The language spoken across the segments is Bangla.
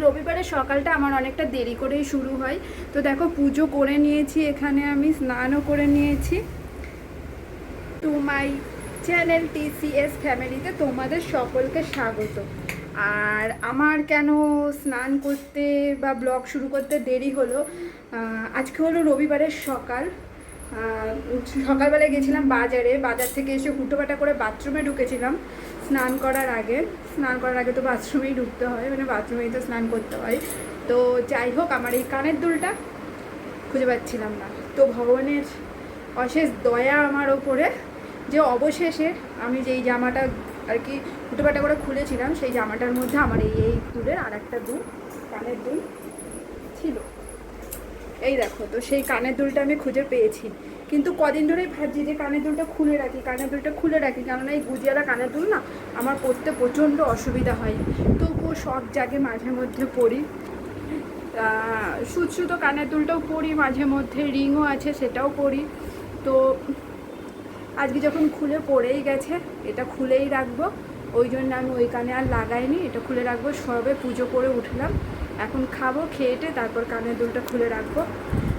রবিবারের সকালটা আমার অনেকটা দেরি করেই শুরু হয়। তো দেখো, পুজো করে নিয়েছি এখানে আমি, স্নানও করে নিয়েছি। টু মাই চ্যানেল টিসিএস ফ্যামিলিতে তোমাদের সকলকে স্বাগত। আর আমার কেন স্নান করতে বা ব্লগ শুরু করতে দেরি হলো? আজকে হলো রবিবারের সকাল। আহ, সকালবেলায় গেছিলাম বাজারে বাজার থেকে এসে হুটোপাটা করে বাথরুমে ঢুকেছিলাম স্নান করার আগে। স্নান করার আগে তো বাথরুমেই ঢুকতে হয় মানে বাথরুমেই তো স্নান করতে হয়। তো যাই হোক আমার এই কানের দুলটা খুঁজে পাচ্ছিলাম না। তো ভগবানের অশেষ দয়া আমার ওপরে যে অবশেষে আমি যেই জামাটা আর কি ফুটোপাটা করে খুলেছিলাম সেই জামাটার মধ্যে আমার এই এই দুলের আর একটা দুল কানের দুল ছিল। এই দেখো, তো সেই কানের দুলটা আমি খুঁজে পেয়েছি। কিন্তু কদিন ধরেই ভাবছি যে কানের দুলটা খুলে রাখি, কানের দুলটা খুলে রাখি। কেননা এই গুজিয়ালা কানের দুল না, আমার পরতে প্রচণ্ড অসুবিধা হয়। তবুও শখ জাগে মাঝে মধ্যে সুত সুতো কানের দুলটাও পরি মাঝে মধ্যে রিংও আছে, সেটাও পরি তো আজকে যখন খুলে পড়েই গেছে, এটা খুলেই রাখব। ওই জন্য আমি ওই কানে আর লাগাইনি, এটা খুলে রাখব। সবে পুজো করে উঠলাম। এখন খাব খেয়েটে তারপর কানের দুলটা খুলে রাখব।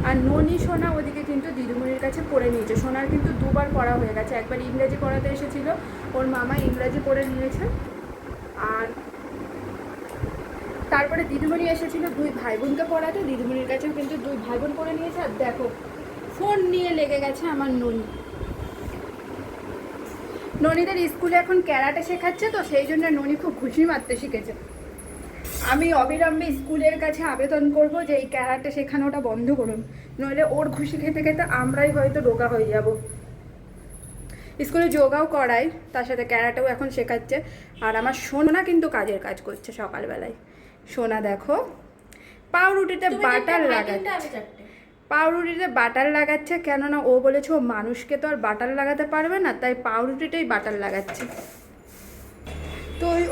আর ননি, সোনা ওদিকে কিন্তু দিদিমণির কাছে পড়ে নিয়েছে। সোনার কিন্তু দুবার পড়া হয়ে গেছে। একবার ইংরাজি পড়াতে এসেছিল। ওর মামা ইংরাজি পড়ে নিয়েছে। আর তারপরে দিদিমণি এসেছিল দুই ভাই বোনকে পড়াতে। দিদিমণির কাছেও কিন্তু দুই ভাই বোন পড়ে নিয়েছে। আর দেখো, ফোন নিয়ে লেগে গেছে আমার ননি। ননিদের স্কুলে এখন ক্যারাটে শেখাচ্ছে তো, সেই জন্য ননি খুব খুশি মারতে শিখেছে। আমি অবিলম্বে স্কুলের কাছে আবেদন করব যে এই ক্যারাটে শেখানোটা বন্ধ করুন। নইলে ওর খুশি খেতে খেতে আমরাই হয়তো রোগা হয়ে যাব। স্কুলে যোগাও করাই তার সাথে ক্যারাটেও এখন শেখাচ্ছে। আর আমার সোনা কিন্তু কাজের কাজ করছে সকালবেলায়। সোনা দেখো পাউরুটিতে বাটার লাগাচ্ছে। পাউরুটিতে বাটার লাগাচ্ছে কেননা ও বলেছে ও মানুষকে তো আর বাটার লাগাতে পারবে না তাই পাউরুটিতেই বাটার লাগাচ্ছে।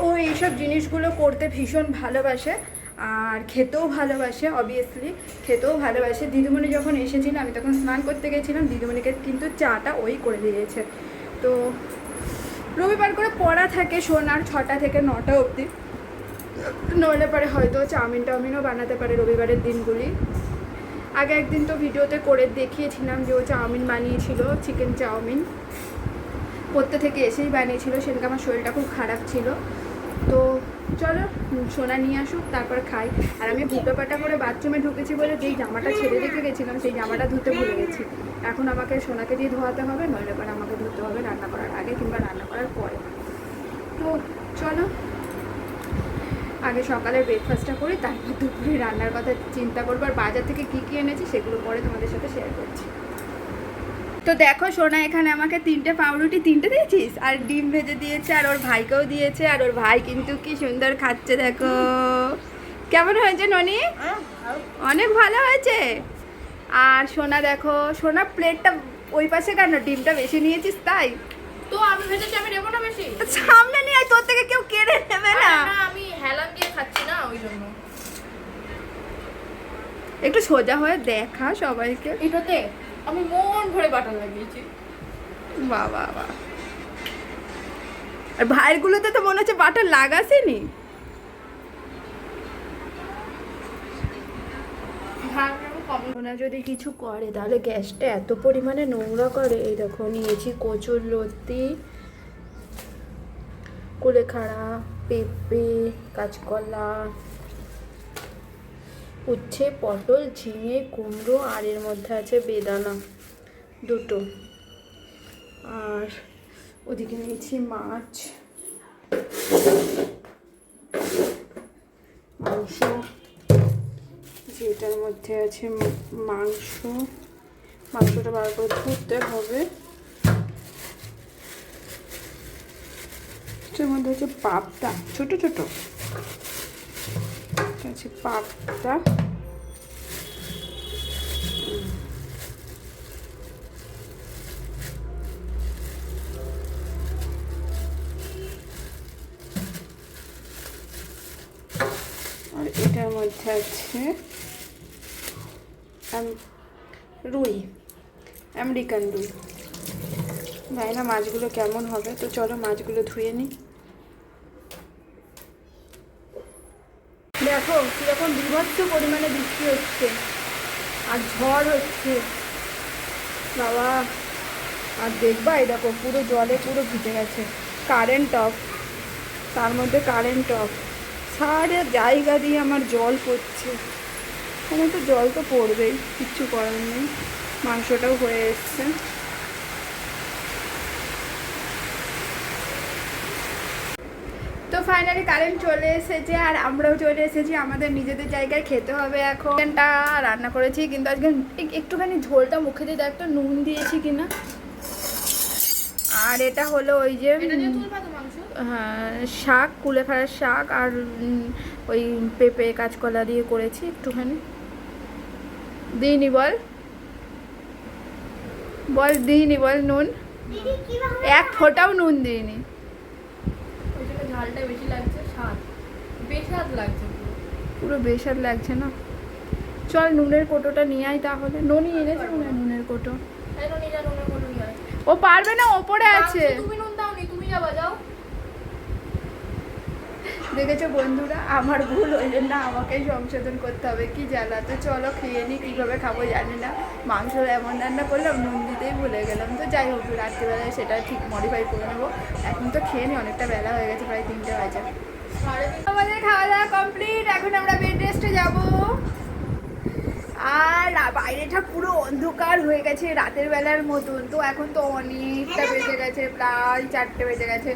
ও এইসব জিনিসগুলো করতে ভীষণ ভালোবাসে আর খেতেও ভালোবাসে অবভিয়াসলি খেতেও ভালোবাসে। দিদিমণি যখন এসেছিল, আমি তখন স্নান করতে গেছিলাম। দিদিমণিকে কিন্তু চাটা ওই করে দিয়েছে। তো রবিবার করে পড়া থাকে সোনার ছটা থেকে নটা অবধি। নইলে পরে হয়তো চাউমিন টাউমিনও বানাতে পারে রবিবারের দিনগুলি। আগে একদিন তো ভিডিওতে করে দেখিয়েছিলাম যে ও চাউমিন বানিয়েছিল, চিকেন চাউমিন। পড়তে থেকে এসেই বানিয়েছিল, সেদিনকে আমার শরীরটা খুব খারাপ ছিল। তো চলো, সোনা নিয়ে আসুক, তারপর খাই। আর আমি বুটো পাটা করে বাথরুমে ঢুকেছি বলে যেই জামাটা ছেড়ে রেখে গেছিলাম, সেই জামাটা ধুতে ভুলে গেছি। এখন আমাকে সোনাকে দিয়ে ধোয়াতে হবে, নইলে পরে আমাকে ধুতে হবে রান্না করার আগে কিংবা রান্না করার পরে। তো চলো, আগে সকালে ব্রেকফাস্টটা করি, তারপর দুপুরে রান্নার কথা চিন্তা করব, আর বাজার থেকে কী কী এনেছি সেগুলো পরে তোমাদের সাথে শেয়ার করছি। তো দেখো সোনা এখানে আমাকে তিনটে পাউরুটি তিনটে দিয়েছিস? আর ডিম ভেজে দিয়েছে আর ওর ভাইকেও দিয়েছে আর ওর ভাই কিন্তু কি সুন্দর খাচ্ছে দেখো। কেমন হয়েছে ননি? অনেক ভালো হয়েছে। আর সোনা দেখো সোনা প্লেটটা ওই পাশে কেন? ডিমটা বেশি নিয়েছিস তাই? তো আমি ভেবেছি আমি নেব না বেশি? সামনে নিয়ে আয়, তোর থেকে কেউ কেড়ে নেবে না আমি হেলান দিয়ে খাচ্ছি না ওই জন্য। একটু সোজা হয়ে দেখা সবাইকে। এটাতে? আমি মন ভরে বাটার লাগিয়েছি বাবা বা আর ভাইয়েরগুলোতে তো মনে হচ্ছে বাটার লাগাসিনি। যদি কিছু করে তাহলে গ্যাসটা এত পরিমাণে নোংরা করে এই দেখো নিয়েছি কচুর লতি কুলেখাড়া পেঁপে কাঁচকলা উচ্ছে, পটল, ঝিঙে, কুমড়ো আর এর মধ্যে আছে বেদানা। দুটো। আর ওদিকে নিয়েছি মাছ। মাংস। যেটার মধ্যে আছে মাংস। মাংসটা বার করে ধুতে হবে। এটার মধ্যে হচ্ছে পাপটা ছোট ছোট। আছে পাপটা আর এটার মধ্যে আছে রুই, আমেরিকান রুই। জানি না মাছগুলো কেমন হবে, তো চলো মাছগুলো ধুয়ে নিই। দেখো কীরকম বিভৎস পরিমাণে বৃষ্টি হচ্ছে। আর ঝড় হচ্ছে। বাবা, আর দেখবা এই দেখো, পুরো জলে পুরো ভিজে গেছে। কারেন্ট অফ তার মধ্যে কারেন্ট অফ সারা জায়গা দিয়ে আমার জল পড়ছে। আমার তো জল তো পড়বেই, কিচ্ছু করার নেই। মাংসটাও হয়ে এসছে। ফাইনালি কারেন্ট চলে এসেছে আর আমরাও চলে এসেছি। আমাদের নিজেদের জায়গায় খেতে হবে এখন। চিকেনটা রান্না করেছি কিন্তু আজকে একটুখানি ঝোলটা মুখে দিয়ে একটা নুন দিয়েছি কিনা। আর এটা হলো ওই যে হ্যাঁ, শাক কুলেখাড়ার শাক আর ওই পেঁপে কাঁচকলা দিয়ে করেছি একটুখানি। দিইনি বল। বল দিইনি বল নুন। এক ফোঁটাও নুন দিইনি। ঝালটা বেশি লাগছে স্বাদ। বেস্বাদ লাগছে পুরো। বেস্বাদ লাগছে না? চল নুনের কোটোটা নিয়ে আয় তাহলে। ননি এনেছে মনে হয় নুনের কোটো। ও পারবে না ওপরে আছে। তুমি নুন দাও নি তুমি যাবা যাও। দেখেছ বন্ধুরা? আমার ভুল, ওই জন্য আমাকেই সংশোধন করতে হবে। কি জ্বালা? তো চলো খেয়ে নিই কীভাবে খাব জানি না। মাংস এমন রান্না করলাম, নুন দিতেই ভুলে গেলাম। তো যাই হোক, রাত্রিবেলায় সেটা ঠিক মডিফাই করে নেব। এখন তো খেয়ে নিই অনেকটা বেলা হয়ে গেছে, প্রায় তিনটে বাজে। আমাদের খাওয়া দাওয়া কমপ্লিট এখন আমরা বেড রেস্টে যাব। আর বাইরেটা পুরো অন্ধকার হয়ে গেছে রাতের বেলার মতন। তো এখন তো অনেকটা বেজে গেছে, প্রায় চারটে বেজে গেছে।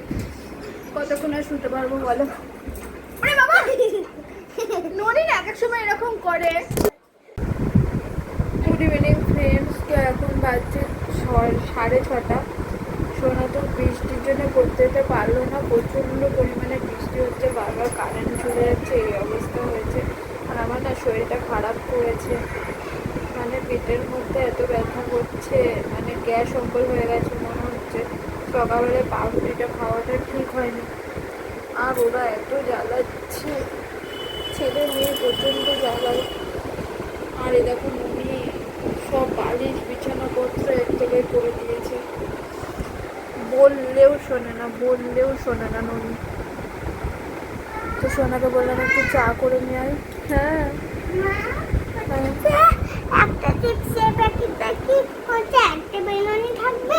কতক্ষণ আর শুতে পারব বলো? আরে বাবা! ননিন এক এক সময় এরকম করে। গুড ইভিনিং ফ্রেন্ডস তো এখন বাজছে সাড়ে ছটা। সোনা তো, বৃষ্টির জন্য করতে যেতে পারল না। প্রচণ্ড পরিমাণে বৃষ্টি হচ্ছে, বারবার কারেন্ট চলে যাচ্ছে, এই অবস্থা হয়েছে। আর আমার না শরীরটা খারাপ করেছে। মানে পেটের মধ্যে এত ব্যথা করছে মানে গ্যাস অম্বল হয়ে গেছে। সকালবেলা পাউরুটিটা খাওয়াটা ঠিক হয়নি। আর ওরা এত জ্বালাচ্ছে। ছেলে মেয়ে প্রচণ্ড জ্বালায়। আর এ দেখো মনি সব বালিশ বিছানাপত্র এক জায়গায় করে দিয়েছে। বললেও শোনে না বললেও শোনে না ননি তো সোনাকে বললাম একটু চা করে নিয়ে আয়। হ্যাঁ। হ্যাঁ। একটা প্যাকেটটা কি হচ্ছে একটা বেলুনি থাকবে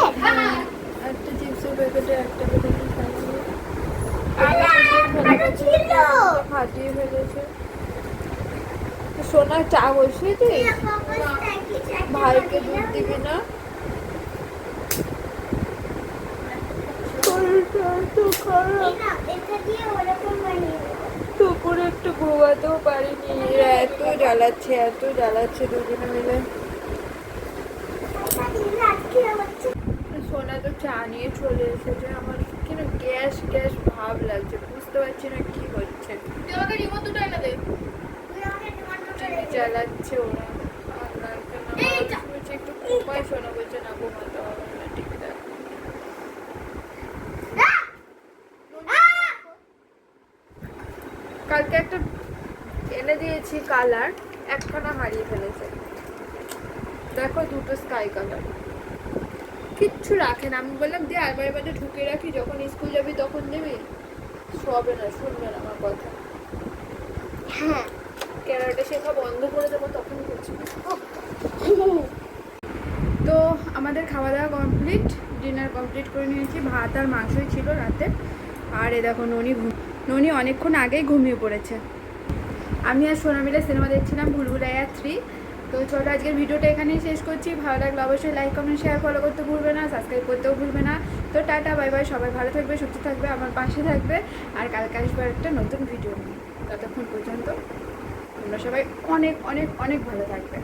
একটা চিপসের প্যাকেটে একটা বেলুনি থাকবে আরে, ছিল। ফাটিয়ে ফেলেছে সোনা চা বসিয়েছিস ভাইকে দুধ দিবি না। দুপুরে একটু ঘুমাতেও পারিনি। এরা এত জ্বালাচ্ছে এত জ্বালাচ্ছে দুজনে মিলে। সোনা তো চা নিয়ে চলে এসেছে। আমার কেন গ্যাস গ্যাস ভাব লাগছে। বুঝতে পারছি না কি হচ্ছে। আমাকে রিমোট দুটো এনে দে। তুই আমাকে চালাচ্ছে ওরা। একটু ঘুমাই শোনা বলছে না ঘুমাতে হবে না টিভি দেখ কালকে একটা এনে দিয়েছি কালার একখানা হারিয়ে ফেলেছে। দেখো দুটো স্কাই কালার কিচ্ছু রাখে না। আমি বললাম দিয়ে আলমারি মধ্যে ঢুকে রাখি যখন স্কুল যাবি তখন দেবি। শোবে না শুনবে না আমার কথা। হ্যাঁ। ক্যারাটে শেখা বন্ধ করে দেবো তখন তো আমাদের খাওয়া দাওয়া কমপ্লিট, ডিনার কমপ্লিট করে নিয়েছি। ভাত আর মাংসই ছিল রাতে। আর এ দেখো ননি ঘুম, ননি অনেকক্ষণ আগেই ঘুমিয়ে পড়েছে। আমি আর সোনা মিলে সিনেমা দেখছিলাম ভুলভুলাইয়া থ্রি। তো চলো আজকের ভিডিওটা এখানেই শেষ করছি। ভালো লাগলে অবশ্যই লাইক কমেন্ট শেয়ার ফলো করতে ভুলবে না সাবস্ক্রাইব করতেও ভুলবে না। তো টাটা বাই বাই সবাই ভালো থাকবে, সুস্থ থাকবে, আমার পাশে থাকবে। আর কালকে আসবে একটা নতুন ভিডিও নিয়ে। ততক্ষণ পর্যন্ত তোমরা সবাই অনেক অনেক অনেক ভালো থাকবে।